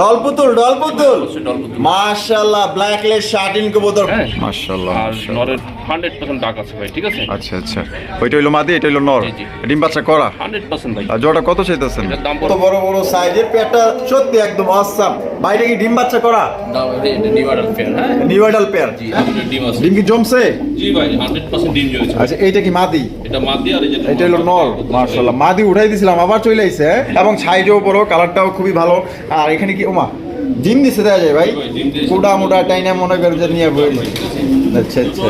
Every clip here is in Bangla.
ডল পুতুল ডল পুতুল। মাশাআল্লাহ ব্ল্যাক লেস শার্টিন কবুতর। হ্যাঁ মাশাআল্লাহ আর নরের হান্ড্রেড পার্সেন্ট ডাক আছে ভাই ঠিক আছে? আচ্ছা আচ্ছা। ওইটা হইল মাদি এটা হইল নর। ডিম বাচ্চা করা। হান্ড্রেড পার্সেন্ট ভাই। আর জোড়া কত চাইতেছেন? কত বড় বড় সাইজের পেটটা সত্যি একদম অসাম বাইরে কি ডিম বাচ্চা করা? নিউ অর্ডার ফেয়ার হ্যাঁ? নিউ আইডাল পেয়ার জি ডিম আছে। ডিম কি জমছে? জি ভাই হান্ড্রেড পার্সেন্ট ডিম জমেছে আচ্ছা এইটা কি মাদি? এটা মাদি আর এই যে এটা হলো নর। মাশাআল্লাহ মাদি উঠাই দিছিলাম আবার চলে আইছে। এবং সাইজও বড় কালারটাও খুবই ভালো। আর এখানে কি ওমা জিম দিছে দেয়া যায় ভাই। কুড়া মুড়া টাইনা মনে করে যে নিয়ে বই আচ্ছা আচ্ছা।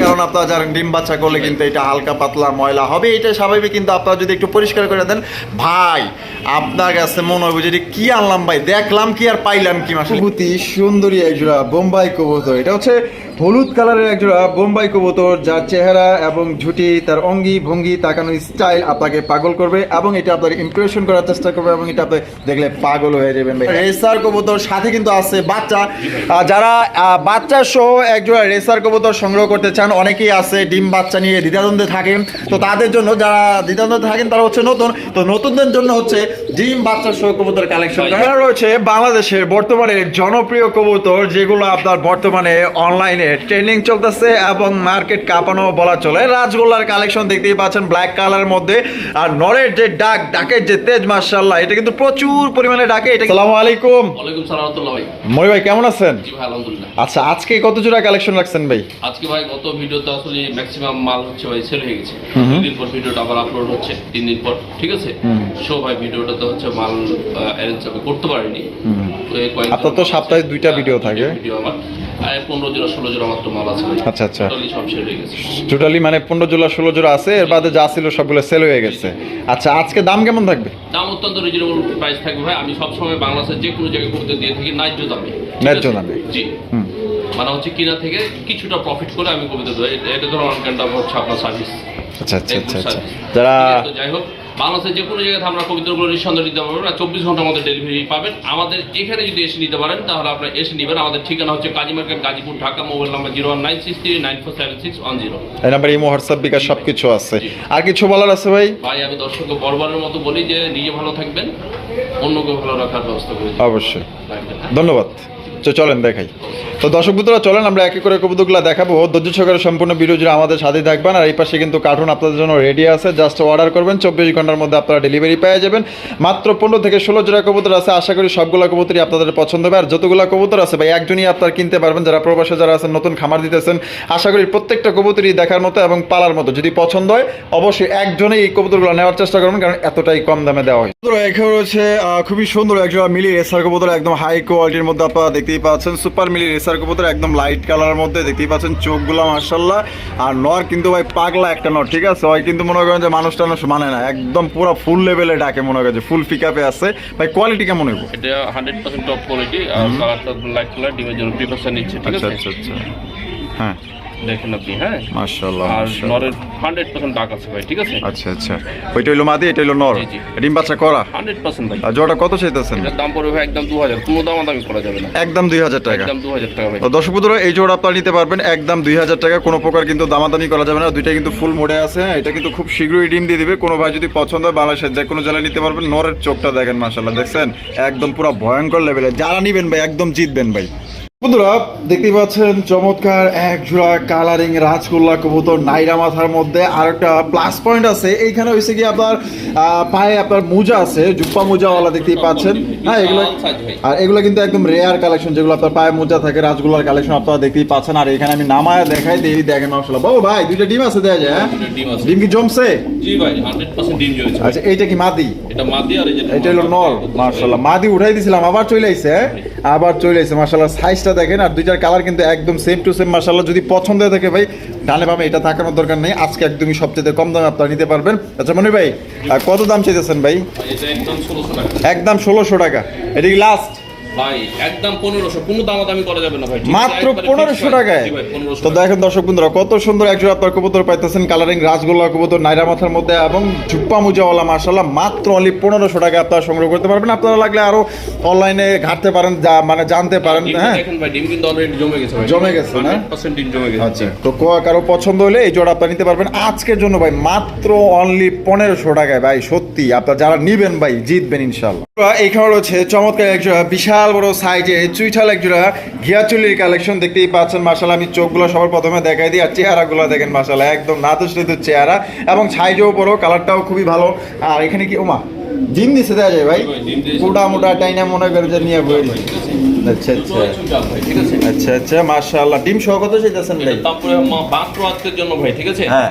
কারণ আপনারা যারা ডিম বাচ্চা করলে কিন্তু এটা হালকা পাতলা ময়লা হবে এটা স্বাভাবিক কিন্তু আপনারা যদি একটু পরিষ্কার করে দেন ভাই আপনার কাছে মনে হবে যে এটা কি আনলাম ভাই? দেখলাম কি আর পাইলাম কি মাসে? সুন্দরী একজোড়া বোম্বাই কবুতর। এটা হচ্ছে হলুদ কালারের একজোড়া বোম্বাই কবুতর, যার চেহারা এবং ঝুটি, তার অঙ্গি ভঙ্গি তাকানো স্টাইল আপনাকে পাগল করবে এবং এটা আপনার ইমপ্রেশন করার চেষ্টা করবে এবং এটা আপনি দেখলে পাগল হয়ে যাবেন ভাই। রেসার কবুতর সাথে কিন্তু আছে বাচ্চা। যারা বাচ্চা সহ একজোড়া রেসার কবুতর সংগ্রহ করতে চান, অনেকেই আছে ডিম বাচ্চা নিয়ে দ্বিধাদ্বন্দ্বে থাকেন। তো তাদের জন্য যারা দ্বিধাদ্বন্দ্বে থাকেন, তারা হচ্ছে নতুন। তো নতুনদের জন্য হচ্ছে ডিম বাচ্চা সহ কবুতর কালেকশন রয়েছে বাংলাদেশের বর্তমানে জনপ্রিয় কবুতর, যেগুলো আপনার বর্তমানে অনলাইনে ট্রেন্ডিং চলতেছে এবং মার্কেট কাঁপানো বলা চলে। রাজগোল্লার কালেকশন দেখতেই পাচ্ছেন ব্ল্যাক কালার মধ্যে। আর নরের যে ডাক ডাকের যে তেজ মার্শাল্লাহ এটা কিন্তু প্রচুর পরিমাণে ডাকে। এটা সালামু আলাইকুম। ওয়ালাইকুম সালাম ভাই। মরি ভাই কেমন আছেন? জি ভাই আলহামদুলিল্লাহ। আচ্ছা আজকে কত জোড়া কালেকন রাখছেন ভাই? আজকে ভাই গত ভিডিওতে আসলে ম্যাক্সিমাম মাল হচ্ছে ভাই সেল হয়ে গেছে। দুই দিন পর ভিডিওটা আবার আপলোড হচ্ছে তিন দিন পর ঠিক আছে? সো ভাই ভিডিওটাতে হচ্ছে মাল অ্যারেঞ্জ করতে পারিনি। তো এই আপনার তো সপ্তাহে দুইটা ভিডিও থাকে। ভিডিও আমার। আর পনেরো জোড়া ষোলো জোড়া মাত্র মাল আছে আচ্ছা, আচ্ছা। টোটালি সব সেল হয়ে গেছে। টোটালি মানে পনেরো জোড়া ষোলো জোড়া আছে এর বাদে যা ছিল সবগুলো সেল হয়ে গেছে। আচ্ছা আজকে দাম কেমন থাকবে? দাম অত্যন্ত রিজনেবল প্রাইস থাকবে ভাই। আমি সবসময় বাংলাদেশের যে কোনো জায়গায় করতে দিয়ে থাকি ন্যায্য দামে। ন্যায্য দামে। জি। হুম। মানে হচ্ছে কিনা থেকে কিছুটা প্রফিট করে আমি কবিতা দেবো। এটা- ধরো অন কাইন্ড হচ্ছে আপনার সার্ভিস আচ্ছা আচ্ছা আচ্ছা আচ্ছা। যারা যাই হোক। বাংলাদেশের যে কোনো জায়গায় আমরা কবিতাগুলো নিঃসন্দেহে নিতে পারবেন আর চব্বিশ ঘণ্টার মধ্যে ডেলিভারি পাবেন। আমাদের এখানে যদি এসে নিতে পারেন তাহলে আপনারা এসে নেবেন। আমাদের ঠিকানা হচ্ছে Kazi market Gazipur Dhaka mobile number zero one nine six three nine four seven six one zero এই নাম্বার ইমো হোয়াটসঅ্যাপ বিকাশ সব কিছু আছে আর কিছু বলার আছে ভাই? ভাই আমি দর্শককে বরবারের মতো বলি যে নিজে ভালো থাকবেন অন্যকে ভালো রাখার ব্যবস্থা করে। অবশ্যই? ধন্যবাদ। তো চলেন দেখাই। তো দর্শক বন্ধুরা, চলেন আমরা একে করে কবুতরগুলো দেখাবো। ধৈর্য সহকারে সম্পূর্ণ জুড়ে আমাদের সাথে থাকবেন। আর এই পাশে কিন্তু কার্টুন আপনাদের জন্য রেডি আছে। জাস্ট অর্ডার করবেন। চব্বিশ ঘণ্টার মধ্যে আপনারা ডেলিভারি পেয়ে যাবেন। মাত্র পনেরো থেকে ষোলো জোড়া কবুতর আছে। আশা করি সবগুলো কবুতরই আপনাদের পছন্দ হবে। আর যতগুলো কবুতর আছে ভাই, একজনই আপনারা কিনতে পারবেন। যারা প্রবাসে যারা আছেন, নতুন খামার দিতেছেন, আশা করি প্রত্যেকটা কবুতরই দেখার মতো এবং পালার মতো। যদি পছন্দ হয়, অবশ্যই একজনেই এই কবুতরগুলো নেওয়ার চেষ্টা করবেন, কারণ এতটাই কম দামে দেওয়া হয়। এখানে রয়েছে খুবই সুন্দর একজন মিলি রেসার কবুতর। একদম হাই কোয়ালিটির মধ্যে আপনারা দেখতেই পাচ্ছেন সুপার মিলি রেসার কবুতর একদম লাইট কালারের মধ্যে দেখতেই পাচ্ছেন চোখগুলো মার্শাল্লাহ আর নর কিন্তু ভাই পাগলা একটা নর ঠিক আছে? ভাই কিন্তু মনে করেন যে মানুষ টানুষ মানে না একদম পুরো ফুল লেভেলে ডাকে মনে করেন যে ফুল পিক আপে আছে। ভাই কোয়ালিটি কেমন হইব? এটা হান্ড্রেড পার্সেন্ট টপ কোয়ালিটি আর কালারটা লাইট কালার ডিমের জন্য প্রিপারেশন নিচ্ছে ঠিক আচ্ছা আছে? আচ্ছা আচ্ছা। হ্যাঁ। দেখেন আপনি হ্যাঁ? মার্শাল্লাহ আর নরের হান্ড্রেড পার্সেন্ট ডাক আছে ভাই ঠিক আছে? আচ্ছা আচ্ছা। ওইটা হইল মাদি এটা হইল নর। ডিম বাচ্চা করা? হান্ড্রেড পার্সেন্ট ভাই। আর জোড়া কত চাইতেছেন? দাম পড়বে ভাই একদম দু হাজার কোনো দাম দামি করা যাবে না। একদম দুই হাজার টাকা। একদম দু হাজার টাকা ভাই। তো দর্শক বন্ধুরা এই জোড়া আপনারা নিতে পারবেন একদম দুই হাজার টাকা। কোনো প্রকার কিন্তু দামাদামি করা যাবে না। দুইটা কিন্তু ফুল মোডে আছে এটা কিন্তু খুব শীঘ্রই ডিম দিয়ে দিবে। কোনো ভাই যদি পছন্দ হয় বাংলাদেশের যে কোনো জেলায় নিতে পারবেন। নরের চোখটা দেখেন মাসাল্লাহ দেখছেন? একদম পুরো ভয়ঙ্কর লেভেলে যারা নিবেন ভাই একদম জিতবেন ভাই। বন্ধুরা দেখতেই পাচ্ছেন চমৎকার এক জোড়া কালারিং রাজগোল্লা কবুতর নাইরা মাথার মধ্যে। আর একটা প্লাস পয়েন্ট আছে এইখানে হয়েছে কি আপনার পায়ে আপনার মোজা আছে জুপ্পা মোজাওয়ালা দেখতেই পাচ্ছেন। হ্যাঁ এগুলো আর এগুলো কিন্তু একদম রেয়ার কালেকশন যেগুলো আপনার পায়ে মোজা থাকে রাজগোল্লার কালেকশন আপনারা দেখতেই পাচ্ছেন। আর এখানে আমি নামায় দেখাই দিই দেখেন মাসাল্লাহ বাবু ভাই দুইটা ডিম আছে দেয়া যায় হ্যাঁ? ডিম কি জমছে? জি ভাই হান্ড্রেড পার্সেন্ট ডিম জমেছে আচ্ছা এইটা কি মাদি? এটা মাদি আর এটা হলো নর মার্শাল্লাহ মাদি উঠাই দিছিলাম আবার চলে আইছে হ্যাঁ? আবার চলে আইছে মার্শাল্লাহ সাইজটা দেখেন আর দুইটার কালার কিন্তু একদম সেম টু সেম মার্শাল্লাহ যদি পছন্দ হয়ে থাকে ভাই ডানে বামে এটা থাকানোর দরকার নেই। আজকে একদমই সবচেয়ে কম দামে আপনারা নিতে পারবেন। আচ্ছা মনে ভাই আর কত দাম চাইতেছেন ভাই? একদম ষোলোশো টাকা। একদম ষোলোশো টাকা। এটি লাস্ট ভাই একদম পনেরোশো। কোনো দামাদামি করা যাবে না ভাই মাত্র পনেরোশো টাকায়। জি ভাই, 1500 তো দেখেন দর্শক বন্ধুরা কত সুন্দর একজন আপনার কবুতর পাইতেছেন কালারিং রাসগোল্লা কবুতর নাইরা মাথার মধ্যে এবং ঝুপ্পা মুজাওয়ালা মার্শাল্লাহ মাত্র অনলি পনেরোশো টাকা আপনারা সংগ্রহ করতে পারবেন। আপনারা লাগলে আরও অনলাইনে ঘাটতে পারেন যা মানে জানতে পারেন হ্যাঁ? জমে গেছে ভাই। না? 100% ডিম জমে গেছে। আচ্ছা তো কারও পছন্দ হলে এই জোড়া আপনারা নিতে পারবেন। আজকের জন্য ভাই মাত্র অনলি পনেরোশো টাকায় ভাই সত্যি আপনারা যারা নিবেন ভাই জিতবেন ইনশাল্লাহ এইখানে রয়েছে চমৎকার এক জোড়া বিশাল বড় সাইজে চুইঠাল এক জোড়া ঘিয়াচুলির কালেকশন দেখতেই পাচ্ছেন। মাসাল আমি চোখগুলো সবার প্রথমে দেখাই দিই আর চেহারাগুলো দেখেন মাসাল একদম নাতুস চেহারা এবং সাইজও বড় কালারটাও খুবই ভালো। আর এখানে কি ওমা জিম দিছে দেওয়া যায় ভাই? মোটা মোটা টাইনা মনে করে যে নিয়ে বই আচ্ছা আচ্ছা। আচ্ছা আচ্ছা মাশাআল্লাহ। ডিম সহ কত চাইতেছেন ভাই? তারপরে মা- মাত্র আজকের জন্য ভাই ঠিক আছে? হ্যাঁ।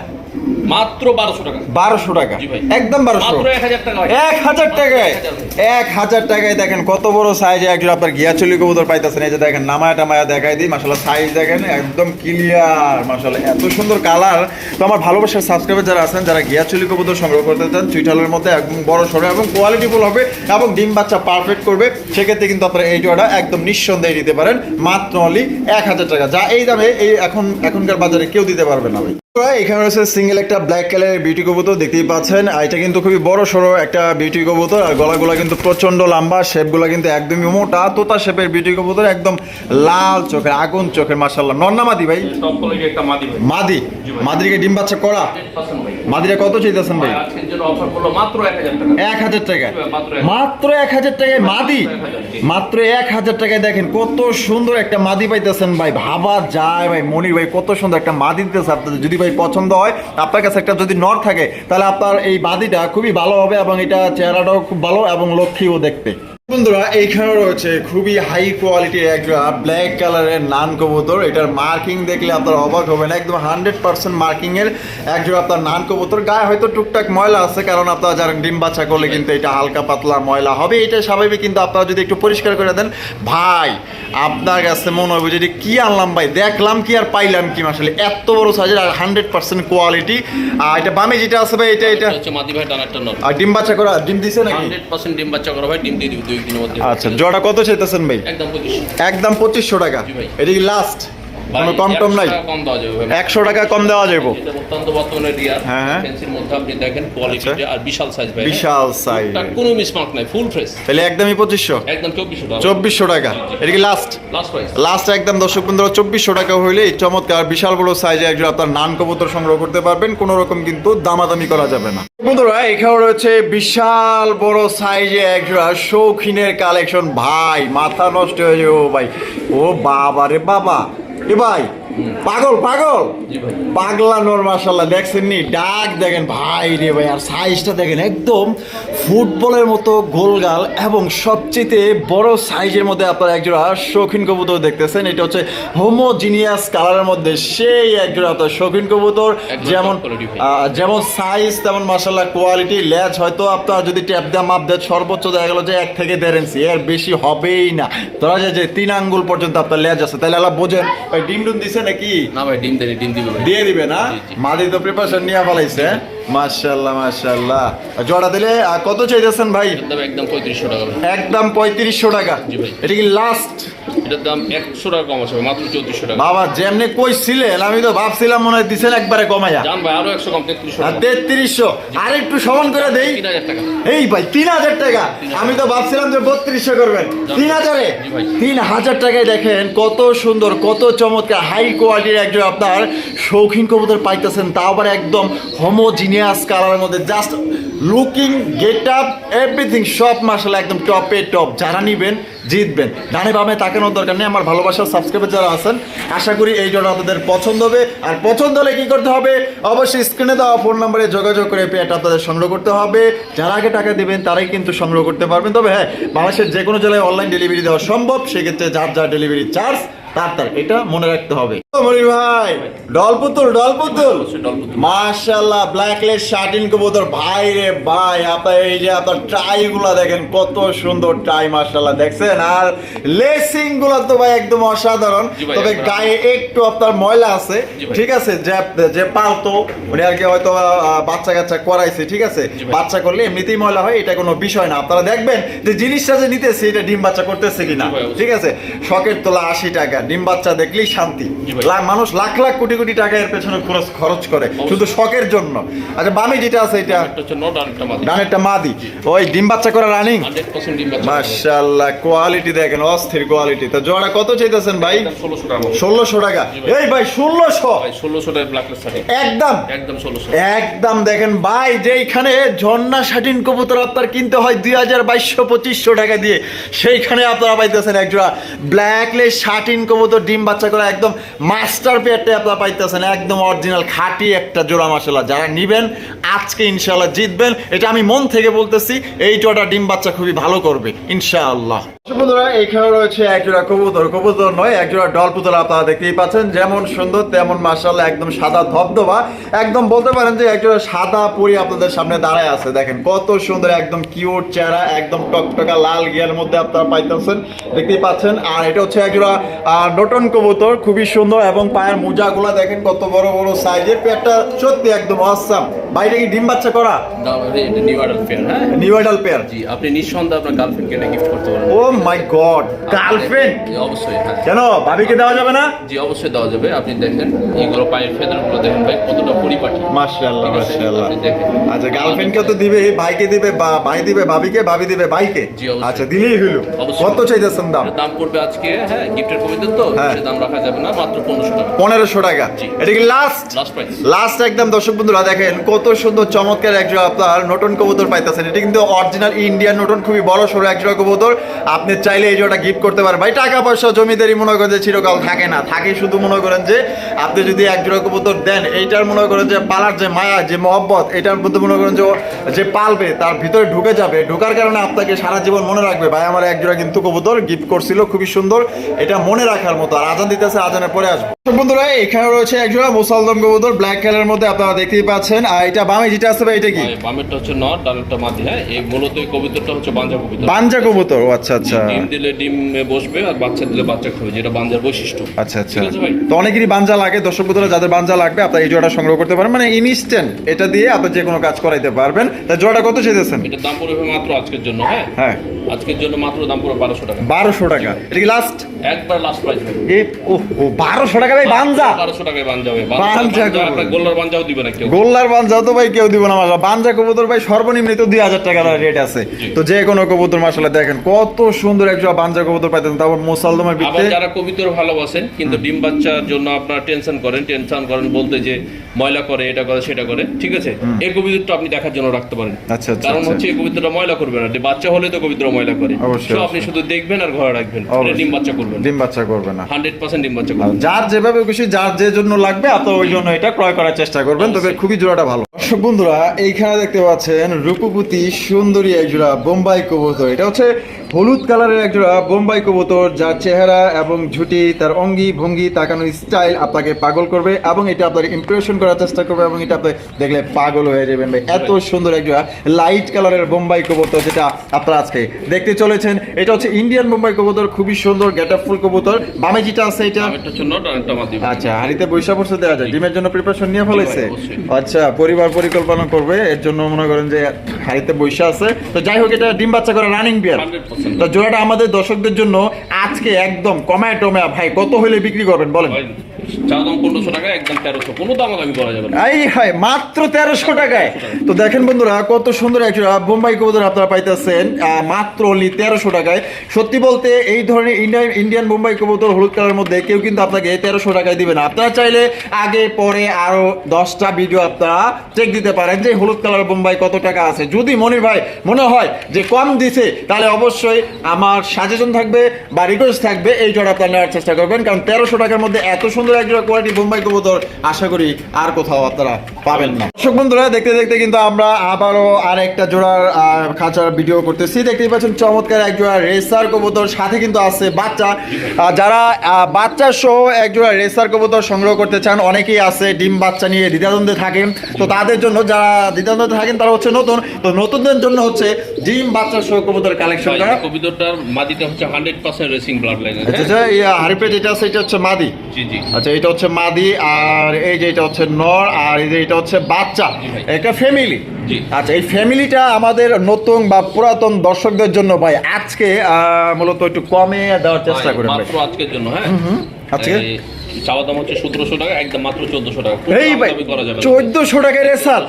মাত্র বারোশো টাকা। বারোশো টাকা। একদম বারোশো। এক হাজার টাকায়। এক হাজার টাকায় দেখেন কত বড় সাইজে একজন আপনার গিয়াচলি কবুতর পাইতেছেন। এই যে দেখেন নামায়া টামায়া দেখাই দিই মাসাল্লাহ সাইজ দেখেন একদম ক্লিয়ার মাসাল্লাহ এত সুন্দর কালার তো আমার ভালোবাসার সাবস্ক্রাইবার যারা আছেন যারা গিয়াচলি কবুতর সংগ্রহ করতে চান চুইঠালের মধ্যে একদম বড় সড়ো এবং কোয়ালিটিফুল হবে এবং ডিম বাচ্চা পারফেক্ট করবে সেক্ষেত্রে কিন্তু আপনারা এই জোড়াটা একদম নিঃসন্দেহে নিতে পারেন। মাত্র অনলি এক হাজার টাকা। যা এই দামে এই এখন এখনকার বাজারে কেউ দিতে পারবে না ভাই। এখানে রয়েছে সিঙ্গেল একটা ব্ল্যাক কালারের বিউটি কবুতর দেখতেই পাচ্ছেন। আর এটা কিন্তু খুবই বড় সড়ো একটা বিউটি কবুতর আর গলাগুলা কিন্তু প্রচণ্ড লম্বা শেপগুলো কিন্তু একদমই মোটা তোতা শেপের বিউটি কবুতর একদম লাল চোখের আগুন চোখের মার্শাল্লাহ কোয়ালিটি একটা মাদি ভাই। মাদি? মাদিকে ডিম বাচ্চা করা? মাদিরা কত চাইতেছেন ভাই? এক হাজার টাকা। মাত্র এক। হাজার। টাকায় মাদি। মাত্র এক হাজার টাকায় দেখেন কত সুন্দর একটা মাদি পাইতেছেন ভাই। ভাবা যায় ভাই মনির ভাই কত সুন্দর একটা মাদি দিতেছে আপনাদের। যদি ভাই পছন্দ হয়। আপনার কাছে একটা যদি নর থাকে, তাহলে আপনার এই বাদিটা খুবই ভালো হবে এবং এটা চেহারাটাও খুব ভালো এবং লক্ষ্মীও দেখতে। বন্ধুরা এইখানে রয়েছে খুবই হাই কোয়ালিটির একটা ব্ল্যাক কালারের নান কবুতর। এটার মার্কিং দেখলে আপনার অবাক হবেন। একদম হান্ড্রেড পার্সেন্ট মার্কিংয়ের এর একজন আপনার নান কবুতর। গায়ে হয়তো টুকটাক ময়লা আছে কারণ আপনারা যারা ডিম বাচ্চা করলে কিন্তু এটা হালকা পাতলা ময়লা হবে। এটা স্বাভাবিক কিন্তু আপনারা যদি একটু পরিষ্কার করে দেন ভাই আপনার কাছে মনে হবে যে এটা কি আনলাম ভাই? দেখলাম কি আর পাইলাম কি আসলে? এত বড় সাইজের আর হান্ড্রেড পার্সেন্ট কোয়ালিটি আর এটা বামে যেটা আছে ভাই এটা এটা আর ডিম বাচ্চা করা ডিম দিছে নাকি? হান্ড্রেড পার্সেন্ট ডিম বাচ্চা করা ভাই ডিম দিয়ে দিবি আচ্ছা জোড়া কত চাইতেছেন ভাই? একদম পঁচিশশো। টাকা। এটা কি লাস্ট কোনো কম টম নাই? কম দেওয়া যাবে একশো টাকা কম দেওয়া যাব এটা অত্যন্ত বর্তমানে রিয়ার হ্যাঁ, হ্যাঁ। মধ্যে আপনি দেখেন কোয়ালিটি আচ্ছা। আর বিশাল সাইজ ভাই বিশাল সাইজ কোনো মিসমার্ক নাই ফুল ফ্রেশ তাহলে একদমই পঁচিশশো। একদম চব্বিশশো টাকা। চব্বিশশো টাকা। এটা কি লাস্ট লাস্ট প্রাইস লাস্ট একদম দর্শক বন্ধুরা চব্বিশশো টাকা হইলে এই চমৎকার বিশাল বড় সাইজে একজন আপনার নান কবুতর সংগ্রহ করতে পারবেন। কোনো রকম কিন্তু দামাদামি করা যাবে না। বন্ধুরা এখানে রয়েছে বিশাল বড় সাইজে একজোড়া শৌখিনের কালেকশন ভাই মাথা নষ্ট হয়ে যাব ভাই। ও বাবা রে বাবা। এ ভাই পাগল পাগল? পাগলা নোর মাসাল্লাহ দেখছেন নি ডাক দেখেন ভাই রে ভাই আর সাইজটা দেখেন একদম ফুটবলের মতো গোলগাল এবং সবচেয়ে বড় সাইজের মধ্যে আপনারা একজোড়া শৌখিন কবুতর দেখতেছেন। এটা হচ্ছে হোমোজিনিয়াস কালারের মধ্যে সেই একজোড়া আপনার শৌখিন কবুতর। যেমন যেমন সাইজ তেমন মাসাল্লাহ কোয়ালিটি ল্যাচ হয়তো আপনার যদি ট্যাপ দেওয়া মাপ দেয় সর্বোচ্চ দেখা গেল যে এক থেকে দেড় ইঞ্চি এর বেশি হবেই না। ধরা যায় যে তিন আঙ্গুল পর্যন্ত আপনার ল্যাচ আছে। তাহলে আল্লাহ বোঝেন ডিম ডুম দিছে নাকি? না ভাই ডিম দেনি ডিম দিবে দিয়ে দিবে না। মাদি তো প্রিপারেশন নিয়ে ফেলাইছে। মাশাল্লাহ মাশাল্লাহ জোড়া দিলে কত চাইতেছেন ভাই? একদম পঁয়ত্রিশশো টাকা একদম পঁয়ত্রিশশো টাকা। এটা কি লাস্ট এটার দাম একশো টাকা কম আছে মাত্র চৌত্রিশশো টাকা। বাবা যেমনি কইছিলেন আমি তো ভাবছিলাম মনে হয় দিছেন একবারে কমাইয়া। জান ভাই আরও একশো কম তেত্রিশশো তেত্রিশশো আর একটু সমান করে দেই। তিন হাজার টাকা। এই ভাই তিন হাজার টাকা। আমি তো ভাবছিলাম যে বত্রিশশো করবেন। তিন হাজারে? তিন হাজার টাকায় দেখেন কত সুন্দর কত চমৎকার হাই কোয়ালিটির একজন আপনার শৌখিন কবুতর পাইতেছেন। তাও আবার একদম হোমোজিনিয়াস কালারের মধ্যে just looking get up everything সব মাসাল একদম টপে টপ যারা নিবেন, জিতবেন। ডানে বামে তাকানোর দরকার নেই, আমার ভালোবাসার সাবস্ক্রাইবার যারা আছেন, আশা করি এই জন্য আপনাদের পছন্দ হবে। আর পছন্দ হলে কি করতে হবে? অবশ্যই স্ক্রিনে দেওয়া ফোন নাম্বারে যোগাযোগ করে পেয়ারটা আপনাদের সংগ্রহ করতে হবে। যারা আগে টাকা দিবেন, তারাই কিন্তু সংগ্রহ করতে পারবেন। তবে হ্যাঁ বাংলাদেশের যে কোনো জেলায় অনলাইন ডেলিভারি দেওয়া সম্ভব। সেক্ষেত্রে যার যার ডেলিভারি চার্জ তাড়াতাড়ি। এটা মনে রাখতে হবে। মনির ভাই ডল পুতুল ডল পুতুল অবশ্যই ডল পুতুল। মাশাআল্লাহ ব্ল্যাক লেস শার্টিন কবুতর। ভাই রে ভাই আপনার এই যে আপনার ট্রাই গুলা দেখেন কত সুন্দর ট্রাই মাশাআল্লাহ। দেখছেন? আর লেসিংগুলা তো ভাই একদম অসাধারণ। তবে গায়ে একটু আপনার ময়লা আছে। ঠিক আছে? যে যে পালতো উনি আর কি হয়তো বাচ্চা কাচ্চা করাইছে ঠিক আছে? বাচ্চা করলে এমনিতেই ময়লা হয় এটা কোনো বিষয় না। আপনারা দেখবেন যে জিনিসটা যে নিতেছে এটা ডিম বাচ্চা করতেছে কিনা। ঠিক আছে? শখের তোলা আশি টাকা। ডিম বাচ্চা দেখলেই শান্তি। মানুষ লাখ লাখ কোটি কোটি টাকা এর পেছনে খরচ খরচ করে শুধু শখের জন্য। আচ্ছা বামি যেটা আছে এটা? ডানেরটা মাদি। ওই ডিম বাচ্চা করা রানিং মাশাআল্লাহ কোয়ালিটি দেখেন অস্থির কোয়ালিটি তো জোড়া কত চাইতেছেন ভাই? ষোলোশো টাকা টাকা। এই ভাই ষোলোশো? ষোলোশো টাকা একদম? একদম ষোলোশো। একদম দেখেন ভাই যেইখানে ঝর্ণা শাটিন কবুতর আপনার কিনতে হয় দুই হাজার বাইশশো পঁচিশশো টাকা দিয়ে সেইখানে আপনারা পাইতেছেন একজোড়া ব্ল্যাকলেস শাটিন কবুতর, ডিম বাচ্চা করে একদম মাস্টার পেয়ারটাই আপনারা পাইতেছেন, একদম অরিজিনাল খাঁটি একটা জোড়া মশলা যারা নিবেন, আজকে ইনশাল্লাহ জিতবেন। এটা আমি মন থেকে বলতেছি, এই জোড়াটা ডিম বাচ্চা খুবই ভালো করবে, ইনশাআল্লাহ। বন্ধুরা এখানে রয়েছে একজোড়া কবুতর। কবুতর নয় একজোড়া ডল পুতুল আপনারা দেখতেই পাচ্ছেন। যেমন সুন্দর তেমন মার্শাল্লাহ একদম সাদা ধবধবা। একদম বলতে পারেন যে একজোড়া সাদা পরি আপনাদের সামনে দাঁড়ায় আছে। দেখেন কত সুন্দর একদম কিউট চেহারা একদম টকটকা লাল গিয়ার মধ্যে আপনারা পাইতেছেন। দেখতেই পাচ্ছেন। আর এটা হচ্ছে একজোড়া আহ, নটন কবুতর খুবই সুন্দর এবং পায়ের মোজাগুলো দেখেন কত বড় বড় সাইজের পেয়ারটা সত্যি একদম অসাম বাইরে কি ডিম বাচ্চা করা? নিউ অ্যাডাল্ট পেয়ার হ্যাঁ? নিউ আইডাল পেয়ার জি আপনি নিঃসন্দেহে আপনার গার্লফ্রেন্ডকে গিফট করতে পারেন। মাই গড গার্লফ্রেন্ড অবশ্যই হ্যাঁ। কেন? ভাবিকে দেওয়া যাবে না? জি অবশ্যই দেওয়া যাবে। আপনি দেখেন এইগুলো পায়ের দেখেন ভাই কতটা পরিপাটি। মাশাআল্লাহ মাশাআল্লাহ। আচ্ছা গার্লফ্রেন্ডকে তো দিবে ভাইকে দিবে বা ভাই দিবে ভাবিকে ভাবি দিবে ভাইকে? আচ্ছা দিলেই অবশ্যই। কত চাইতেছেন দাম? দাম পড়বে আজকে হ্যাঁ গিফটের তো হ্যাঁ। দাম রাখা যাবে না মাত্র পনেরোশো টাকা। পনেরোশো টাকা। এটা কি লাস্ট লাস্ট প্রাইস লাস্ট একদম দর্শক বন্ধুরা দেখেন কত সুন্দর চমৎকার একজোড়া আপনার নতুন কবুতর পাইতেছেন। এটা কিন্তু অরিজিনাল ইন্ডিয়ান নতুন খুবই বড় সড়ো একজোড়া কবুতর। আপনি চাইলে এই জোড়াটা গিফট করতে পারেন। ভাই টাকা পয়সা জমিদারি মনে করেন যে চিরকাল থাকে না। থাকে শুধু মনে করেন যে আপনি যদি এক জোড়া কবুতর দেন এইটার মনে করেন যে পালার যে মায়া যে মহব্বত এটার মধ্যে মনে করেন যে যে পালবে তার ভিতরে ঢুকে যাবে। ঢোকার কারণে আপনাকে সারা জীবন মনে রাখবে ভাই আমার এক জোড়া কিন্তু কবুতর গিফট করছিল খুবই সুন্দর। এটা মনে রাখার মতো। আর আজান দিতেছে আজানের পরে আসবে। বন্ধুরা এখানে রয়েছে এক জোড়া মুসালদম কবুতর ব্ল্যাক কালারের মধ্যে আপনারা দেখতেই পাচ্ছেন। আর এটা বামে যেটা আছে ভাই এটা কি? বামেরটা হচ্ছে নট ডানেরটা মাদি হ্যাঁ? এই মূলত এই কবিতাটা হচ্ছে বাঞ্জা কবিতা বাঞ্জা কবুতর ও আচ্ছা। আচ্ছা। ডিম দিলে ডিম বসবে আর বাচ্চা দিলে বাচ্চা খাবে যেটা বাঞ্জার বৈশিষ্ট্য। আচ্ছা আচ্ছা। ভাই? তো অনেকেরই বাঞ্জা লাগে দর্শক বন্ধুরা যাদের বাঞ্জা লাগবে আপনারা এই জোড়াটা সংগ্রহ করতে পারেন। মানে ইনস্ট্যান্ট এটা দিয়ে আপনি যে কোনো কাজ করাইতে পারবেন। তা জোড়াটা কত চেয়েছেন এটার দাম পড়বে মাত্র আজকের জন্য হ্যাঁ? হ্যাঁ। আজকের জন্য মাত্র দাম পড়বে বারোশো টাকা। বারোশো টাকা। এটা কি লাস্ট একবার লাস্ট প্রাইস এ ও ও বারোশো টাকা ভাই বাঞ্জা? বারোশো টাকায় বাঞ্জা হবে বাঞ্জা গোল্লার বাঞ্জাও দিবে না কেউ। গোল্লার বাঞ্জা তো ভাই কেউ দিব না বাঞ্জা কবুতর ভাই সর্বনিম্ন তো দুই হাজার টাকার রেট আছে। তো যে কোনো কবুতর মাসালা দেখেন কত সুন্দর একজন বাঞ্জা কবুতর পাইতেন তারপর মোসালদমের আবার ভিতরে যারা কবিতর ভালোবাসেন কিন্তু ডিম বাচ্চার জন্য আপনার টেনশন করেন টেনশন করেন বলতে যে ময়লা করে এটা করে সেটা করে ঠিক আছে? এই কবিতরটা আপনি দেখার জন্য রাখতে পারেন। আচ্ছা, আচ্ছা, কারণ আচ্ছা। হচ্ছে এই কবিতরটা ময়লা করবে না বাচ্চা হলে তো কবিতর ময়লা করে। অবশ্যই, আপনি শুধু দেখবেন আর ঘরে রাখবেন ডিম বাচ্চা করবেন ডিম বাচ্চা করবে না। হান্ড্রেড পার্সেন্ট ডিম বাচ্চা আর করবেন যার যেভাবে খুশি যার যে জন্য লাগবে আপনার ওই জন্য এটা ক্রয় করার চেষ্টা করবেন তবে খুবই জোড়াটা ভালো। দর্শক বন্ধুরা এইখানে দেখতে পাচ্ছেন রূপবতী সুন্দরী এক জোড়া বোম্বাই কবুতর। এটা হচ্ছে হলুদ কালারের এক জোড়া বোম্বাই কবুতর যার চেহারা এবং ঝুটি তার অঙ্গি ভঙ্গি তাকানো স্টাইল আপনাকে পাগল করবে এবং এটা আপনাকে ইমপ্রেশন করার চেষ্টা করবে এবং এটা আপনি দেখলে পাগল হয়ে যাবেন ভাই। এত সুন্দর এক জোড়া লাইট কালারের বোম্বাই কবুতর যেটা আপনারা আজকে দেখতে চলেছেন। এটা হচ্ছে ইন্ডিয়ান বোম্বাই কবুতর খুবই সুন্দর গেট ফুল কবুতর। বামে যেটা আছে এটা? আচ্ছা হাড়িতে বৈশা বসে দেওয়া যায়। ডিমের জন্য প্রিপারেশন নিয়ে ফেলেছে? আচ্ছা পরিবার পরিকল্পনা করবে এর জন্য মনে করেন যে হাড়িতে বৈশা আছে। তো যাই হোক এটা ডিম বাচ্চা করে রানিং বিয়ার 100% তো জোড়াটা আমাদের দর্শকদের জন্য আজকে একদম কমায় টমায় ভাই কত হইলে বিক্রি করবেন বলেন? আপনারা হলুদ কালার চাইলে আগে, পরে আরও দশটা ভিডিও আপনারা চেক দিতে পারেন যে হলুদ কালার বোম্বাই কত টাকা আছে। যদি মনির ভাই মনে হয় যে কম দিছে, তাহলে অবশ্যই আমার সাজেশন থাকবে বা রিকোয়েস্ট থাকবে, এই জোড়া আপনারা নেওয়ার চেষ্টা করবেন। কারণ তেরোশো টাকার মধ্যে এত সুন্দর একজোড়া কোয়ালিটি বোম্বাই কবুতর আশা করি আর কোথাও আপনারা পাবেন না। দর্শক বন্ধুরা দেখতে দেখতে কিন্তু আমরা আবারও আর একটা জোড়ার খাঁচার ভিডিও করতেছি। দেখতেই পাচ্ছেন চমৎকার এক জোড়া রেসার কবুতর সাথে কিন্তু আছে বাচ্চা। যারা বাচ্চা সহ এক জোড়া রেসার কবুতর সংগ্রহ করতে চান অনেকেই আছে ডিম বাচ্চা নিয়ে দ্বিধাদ্বন্দ্বে থাকেন। তো তাদের জন্য যারা দ্বিধাদ্বন্দ্বে থাকেন তারা হচ্ছে নতুন। তো নতুনদের জন্য হচ্ছে ডিম বাচ্চা সহ কবুতর কালেকশন করা। কবিতাটার মাদিটা হচ্ছে hundred percent racing blood line আচ্ছা আচ্ছা এই হারিপে আছে এটা হচ্ছে মাদি? জি জি। আচ্ছা এটা হচ্ছে মাদি আর এই যে এটা হচ্ছে নর আর এই যে এটা হচ্ছে বাচ্চা। একটা ফ্যামিলি আচ্ছা এই ফ্যামিলিটা আমাদের নতুন বা পুরাতন দর্শকদের জন্য ভাই আজকে মূলত একটু কমে দেওয়ার চেষ্টা করে আজকের জন্য হ্যাঁ? আজকে? এই চাওয়া দাম হচ্ছে সতেরোশো টাকা একদম মাত্র চোদ্দশো টাকা। এই ভাই করা যাবে চোদ্দশো টাকায় রেসার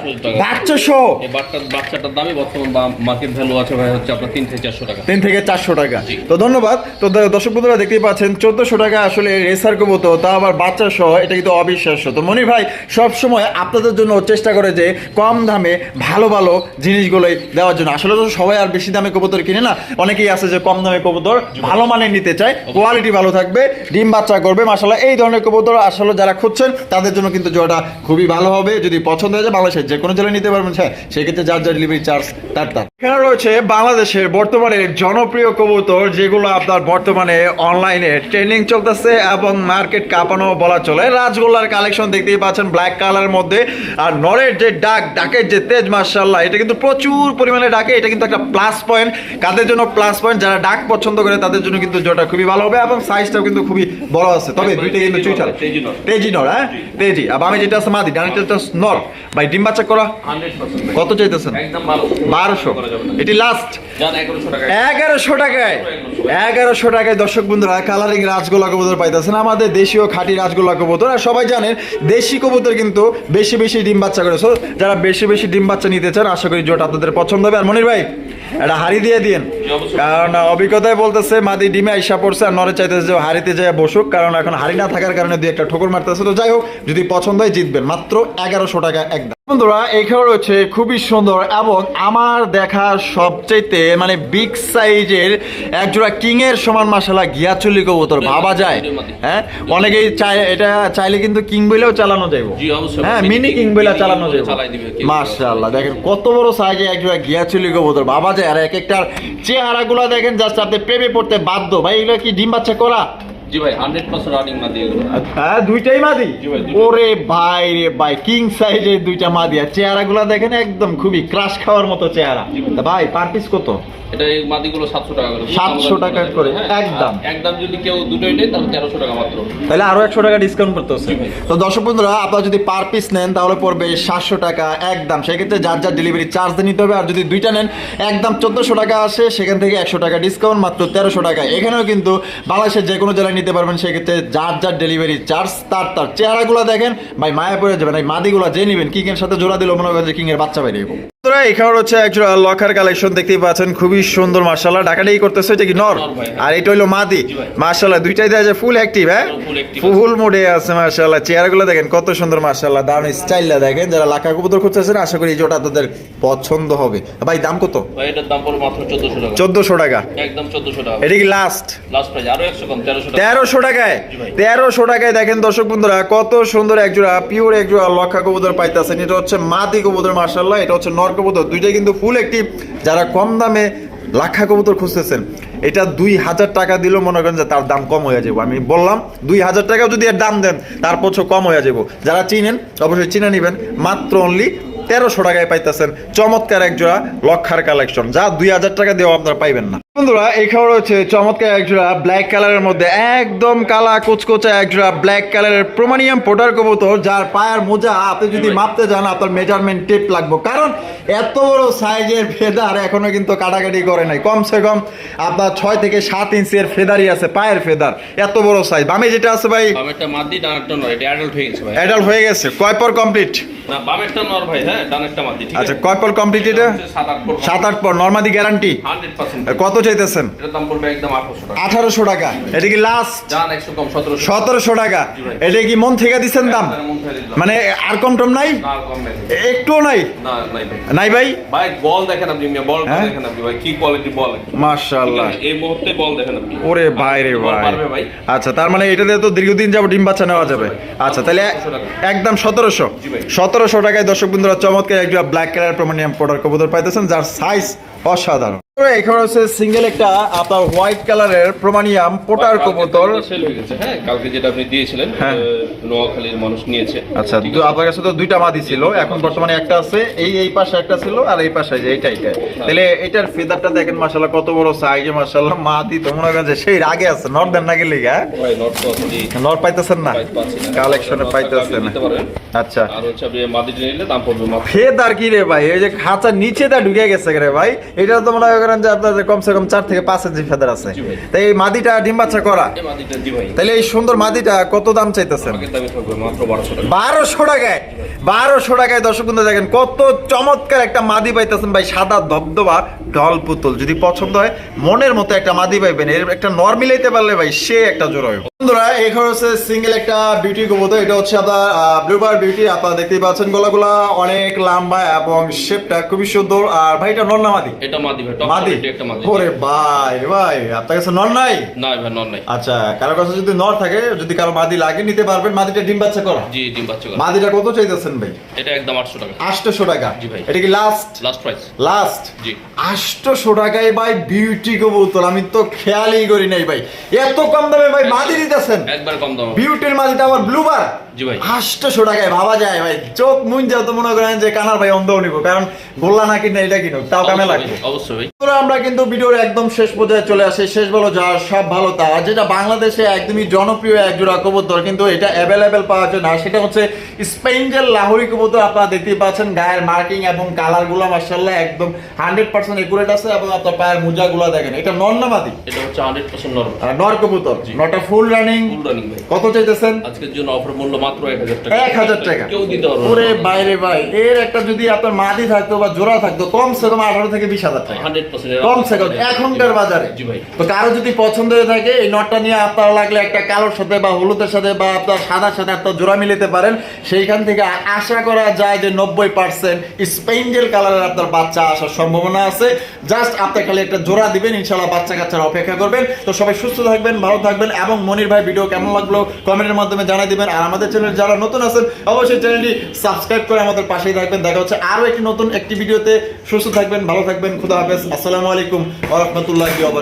বাচ্চা সহ এই বাচ্চাটার দামে বর্তমান মার্কেট ভ্যালু আছে ভাই হচ্ছে আপনার তিন থেকে চারশো টাকা। তিন থেকে চারশো টাকা। তো ধন্যবাদ। তো দ- দর্শক বন্ধুরা দেখতেই পাচ্ছেন চোদ্দশো টাকা আসলে রেসার কবুতর তা আবার বাচ্চা সহ এটা কিন্তু অবিশ্বাস্য। তো মনির ভাই সব সময় আপনাদের জন্য চেষ্টা করে যে কম দামে ভালো ভালো জিনিসগুলোই দেওয়ার জন্য। আসলে তো সবাই আর বেশি দামে কবুতর কিনে না অনেকেই আছে যে কম দামে কবুতর ভালো মানের নিতে চায় কোয়ালিটি ভালো থাকবে ডিম বাচ্চা করবে মাসাল্লাহ এই ধরনের কবুতর আসলে যারা খুঁজছেন, তাদের জন্য কিন্তু জোড়াটা খুবই ভালো হবে। যদি পছন্দ হয়ে যায়, বাংলাদেশের যে কোনো জেলায় নিতে পারবেন। হ্যাঁ সেক্ষেত্রে যার যার ডেলিভারি চার্জ তার তার। এখানে রয়েছে বাংলাদেশের বর্তমানে জনপ্রিয় কবুতর, যেগুলো আপনার বর্তমানে অনলাইনে ট্রেন্ডিং চলতেছে এবং মার্কেট কাঁপানো বলা চলে। রাজগোল্লার কালেকশন দেখতেই পাচ্ছেন ব্ল্যাক কালারের মধ্যে। আর নরের যে ডাক, ডাকের যে তেজ মার্শাল্লাহ এটা কিন্তু প্রচুর পরিমাণে ডাকে। এটা কিন্তু একটা প্লাস পয়েন্ট কাদের জন্য প্লাস পয়েন্ট যারা ডাক পছন্দ করে, তাদের জন্য কিন্তু জোটা খুবই ভালো হবে এবং সাইজটাও কিন্তু খুবই বড় আছে। তবে দুইটা কিন্তু হ্যাঁ তেজি আর আমি যেটা আছে মাদি নর। ভাই ডিম বাচ্চা করা। কত চাইতেছেন? বারোশো। এটি লাস্ট এগারোশো টাকায়। এগারোশো টাকায়। দর্শক বন্ধুরা কালারিং রাজগোলা কবুতর পাইতেছেন। আমাদের দেশীয় খাঁটি রাজগোলা কবুতর। আর সবাই জানেন দেশি কবুতর কিন্তু বেশি বেশি ডিম বাচ্চা করে। So, যারা বেশি বেশি ডিম বাচ্চা নিতে চান আশা করি জোট আপনাদের পছন্দ হবে। আর মনির ভাই একটা হাড়ি দিয়ে দিন কারণ অভিজ্ঞতায় বলতেছে, মাদি ডিমে আইসা পড়ছে আর নরে চাইতেছে যে হাড়িতে যায় বসুক, কারণ এখন হাড়ি না থাকার কারণে দুই একটা ঠোকর মারতেছে। তো যাই হোক, যদি পছন্দ হয় জিতবেন। মাত্র এগারোশো টাকা একদম বন্ধুরা এখানে রয়েছে খুবই সুন্দর এবং আমার দেখা সবচেয়ে মানে বিগ সাইজের একজোড়া কিং এর সমান মাসালা গিয়াচুলি কবুতর ভাবা যায়। হ্যাঁ? অনেকেই চাই এটা চাইলে কিন্তু কিং বইলেও চালানো যাইব। হ্যাঁ মিনি কিং বইলা চালানো যাইব। মাশাআল্লাহ দেখেন কত বড় সাইজে একজোড়া গিয়াচুলি কবুতর ভাবা যায়। আর এক একটার চেহারাগুলো দেখেন জাস্ট আপনি প্রেমে পড়তে বাধ্য। ভাই এগুলো কি ডিম বাচ্চা করা জি ভাই হান্ড্রেড পার্সেন্ট রানিং মাদি এগুলো। হ্যাঁ দুইটাই মাদি জি ভাই, দুইটাই। ওরে ভাই রে ভাই কিং সাইজের দুইটা মাদি আর চেহারাগুলো দেখেন একদম খুবই ক্রাশ খাওয়ার মতো চেহারা। ভাই। পার পিস কত? এটা এই মাদিগুলো সাতশো টাকা করে। 700 টাকা করে, একদম। একদম যদি কেউ দুটোই নেয় তাহলে তেরোশো টাকা মাত্র। তাহলে আরও একশো টাকা ডিসকাউন্ট করতে হচ্ছে তো দর্শক বন্ধুরা আপনারা যদি পার পিস নেন তাহলে পড়বে সাতশো টাকা একদম। সেক্ষেত্রে যার যার ডেলিভারি চার্জ নিতে হবে আর যদি দুইটা নেন একদম চোদ্দশো টাকা আসে সেখান থেকে একশো টাকা ডিসকাউন্ট মাত্র তেরোশো টাকা এখানেও কিন্তু বাংলাদেশের যে কোনো জেলায় নিতে পারবেন, সেক্ষেত্রে যার যার ডেলিভারি চার্জ তার তার চেহারাগুলো দেখেন। ভাই মায়া পড়ে যাবেন, এই মাদিগুলো যে নেবেন এর সাথে জোড়া দিল মনে করেন কিং এর বাচ্চা বেরিয়ে বন্ধুরা এখানে হচ্ছে একজন লকার কালেকশন দেখতেই পাচ্ছেন খুবই সুন্দর মার্শাল্লাহ ডাকাটাই করতেছে এটা কি নর? হ্যাঁ। আর এটা হইল মাদি। মার্শাল্লাহ দুইটাই দেওয়া যায় ফুল অ্যাক্টিভ হ্যাঁ? ফুল মুডে আছে। মার্শাল্লাহ চেয়ারগুলো দেখেন কত সুন্দর মার্শাল্লাহ দারুণ স্টাইলটা দেখেন যারা লাখা কবুতর খুঁজতেছেন আশা করি এই জোটা তাদের পছন্দ হবে। ভাই দাম কত? ভাই এটার দাম পড়বে মাত্র চোদ্দশো টাকা। চোদ্দশো টাকা। একদম চোদ্দশো টাকা। এটা কি লাস্ট লাস্ট প্রাইস আরও একশো কম তেরোশো টাকা। তেরোশো টাকায়। তেরোশো টাকায় দেখেন দর্শক বন্ধুরা কত সুন্দর একজোড়া পিওর একজোড়া লক্ষা কবুতর পাইতেছেন। এটা হচ্ছে মাদি কবুতর মার্শাল্লাহ এটা হচ্ছে নর কবুতর, দুইটাই কিন্তু ফুল একটি, যারা কম দামে লাখা কবুতর খুঁজতেছেন, এটা দুই হাজার টাকা দিলেও মনে করেন যে তার দাম কম হয়ে যাব। আমি বললাম, দুই হাজার টাকাও যদি এর দাম দেন, তার পছন্দ কম হয়ে যাব। যারা চিনেন, অবশ্যই চিনে নেবেন, মাত্র অনলি তেরোশো টাকায় পাইতেছেন। চমৎকার এক জোড়া লক্ষার কালেকশন যা দুই হাজার টাকা দিয়েও আপনারা পাইবেন না। বন্ধুরা এখানে রয়েছে চমৎকার এক জোড়া ব্ল্যাক কালারের মধ্যে একদম কালা কুচকোচা এক জোড়া ব্ল্যাক কালারের প্রোমানিয়াম পোটার কবুতর যার পায়ের মোজা আপনি যদি মাপতে যান আপনার মেজারমেন্ট টেপ লাগবে। কারণ এত বড় সাইজের ফেদার এখনও কিন্তু কাটাকাটি করে নাই। কমসে কম আপনার ছয় থেকে সাত ইঞ্চের ফেদারই আছে পায়ের ফেদার এত বড় সাইজ বামে যেটা আছে ভাই? অ্যাডাল্ট হয়ে গেছে কয় পর কমপ্লিট হ্যাঁ আচ্ছা কয় পর কমপ্লিট এটা? সাত আট পর। নর্মাদি গ্যারান্টি কত চাইতেছেন আঠারোশো টাকা। এটা কি লাস্ট সতেরোশো। টাকা। এটা কি মন থেকে দিচ্ছেন দাম? মন আর কম টম নাই? নাই একটুও নাই? নাই ভাই। ভাই? ভাই বল দেখেন আপনি বল? দেখেন আপনি ভাই কি কোয়ালিটি বল? মাশাআল্লাহ। এই মুহূর্তে বল দেখেন আপনি। ওরে ভাই রে ভাই। আচ্ছা তার মানে এটাতে তো দীর্ঘদিন যাব ডিম বাচ্চা নেওয়া যাবে। আচ্ছা তাহলে একদম সতেরোশো। সতেরোশো টাকায় দর্শক বন্ধুরা চমৎকার একটা ব্ল্যাক কালার প্রমাণিয়াম পোটার কবুতর পাইতেছেন যার সাইজ অসাধারণ। এখানে হচ্ছে সিঙ্গেল একটা আপনার হোয়াইট কালারের প্রমাণিয়াম পোটার কবুতর। সেল হয়ে গেছে। হ্যাঁ কালকে যেটা আপনি দিয়েছিলেন হ্যাঁ। নোয়াখালীর মানুষ নিয়েছে। আচ্ছা তো আপনার কাছে তো দুইটা মাদি ছিল এখন বর্তমানে একটা আছে এই এই পাশে একটা ছিল আর এই পাশে যে এইটা এইটা। তাহলে এটার ফেদারটা দেখেন মাশাল্লাহ কত বড় সাইজে মাশাল্লাহ মাদি তো মনে করেন যে সেই আগে আছে দেন না হ্যাঁ? ভাই নট তো আপনি নর পাইতেছেন না? পাই- না। কালেকশনে পাইতেছেন। আপনি দিতে পারেন। আচ্ছা। আর হচ্ছে আপনি মাদিটা নিলে দাম পড়বে ফেদার কি রে ভাই? এই যে খাঁচার নিচে দা ঢুকে গেছে রে ভাই। এটা তো মনে করেন যে আপনার কমসে কম চার থেকে পাঁচ ইঞ্চি ফেদার আছে। তাই এই মাদিটা ডিম বাচ্চা করা? তাহলে এই সুন্দর মাদিটা কত দাম চাইতেছেন? বারোশো টাকা। বারোশো টাকায়? বারোশো টাকায় দর্শক বন্ধু দেখেন কত চমৎকার একটা মাদি পাইতেছেন ভাই সাদা ধবধবা। ঢল পুতুল। যদি পছন্দ হয় মনের মতো একটা মাদি পাইবেন। এর একটা নর মিলাইতে পারলে ভাই সে একটা জোড়া হইব বন্ধুরা এখানে হচ্ছে সিঙ্গেল একটা বিউটি কবুতর। এটা হচ্ছে আপনার ব্লুবার বিউটি আপনারা দেখতেই পাচ্ছেন গলাগুলা অনেক লম্বা এবং শেপটা খুবই সুন্দর। আর ভাই এটা নর না মাদি? এটা মাদি ভাই টপ মাদি? একটা মাদি। ওরে ভাই ভাই আপনার কাছে নর নাই? না ভাই নন নাই। আচ্ছা কারও কাছে যদি নর থাকে যদি কারও মাদি লাগে নিতে পারবেন। মাদিটা ডিম বাচ্চা করা। জি ডিম বাচ্চা করে। মাদিটা কত চাইতেছেন ভাই? এটা একদম আটশো টাকা। আটশোশো টাকা। জি ভাই। এটা কি লাস্ট লাস্ট প্রাইস লাস্ট জি। আটশোশো টাকায় ভাই বিউটি কবুতর আমি তো খেয়ালই করি নাই ভাই। এত কম দামে ভাই মাদি দিতেছেন? একবার কম দাম। বিউটির মাদিটা আমার ব্লুবার জি ভাই। আটশোশো টাকায় ভাবা যায় ভাই। চোখ মুন যাও তো মনে করেন যে কানার ভাই অন্ধ নিব কারণ গোল্লা না কিনে এটা কিনুক তাও কামে লাগবে। অবশ্যই আমরা কিন্তু ভিডিওর একদম শেষ পর্যায়ে চলে আসি শেষ বলো যা সব ভালো তা। যেটা বাংলাদেশে একদমই জনপ্রিয় এক কবুতর কিন্তু এটা অ্যাভেলেবেল পাওয়া যায় না সেটা হচ্ছে লাহোরি কবুতর আপনারা দেখতেই পাচ্ছেন গায়ের মার্কিং এবং কালারগুলো মার্শাল্লাহ একদম হান্ড্রেড পার্সেন্ট একুরেট আছে এবং আপনার পায়ের দেখেন এটা নর্নামাদি এটা হচ্ছে হান্ড্রেড পার্সেন্ট নরম। নর কবুতর নটা ফুল রানিং ফুল রানিং ভাই। কত চাইতেছেন? আজকের জন্য অফার মূল্য মাত্র এক হাজার টাকা। এক হাজার টাকা। কেউ দিতে পারবে ওরে বাইরে ভাই এর একটা যদি আপনার মাদি থাকতো বা জোড়া থাকতো কমসে কম আঠারো থেকে বিশ হাজার টাকা। হান্ড্রেড পার্সেন্ট কমসে কম এখনকার বাজারে। জি ভাই। তো কারও যদি পছন্দ হয়ে থাকে এই নটটা নিয়ে আপনার লাগলে একটা কালোর সাথে বা হলুদের সাথে বা আপনার সাদার সাথে আপনার জোড়া মিলাতে পারেন। সেইখান থেকে আশা করা যায় যে নব্বই পার্সেন্ট স্পেঞ্জেল কালারের আপনার বাচ্চা আসার সম্ভাবনা আছে। জাস্ট আপনি খালি একটা জোড়া দিবেন ইনশাল্লাহ বাচ্চা কাচ্চার অপেক্ষা করবেন। তো সবাই সুস্থ থাকবেন ভালো থাকবেন এবং মনির ভাই ভিডিও কেমন লাগল? কমেন্টের মাধ্যমে জানাই দিবেন। আর আমাদের চ্যানেল, যারা নতুন আছেন, অবশ্যই চ্যানেলটি সাবস্ক্রাইব করে আমাদের পাশেই থাকবেন। দেখা হচ্ছে আরও একটি নতুন একটি ভিডিওতে। সুস্থ থাকবেন, ভালো থাকবেন, খুদা হাফেজ। আসসালামু আলাইকুম ওয়া রাহমাতুল্লাহি ওয়া বারাকাতুহু।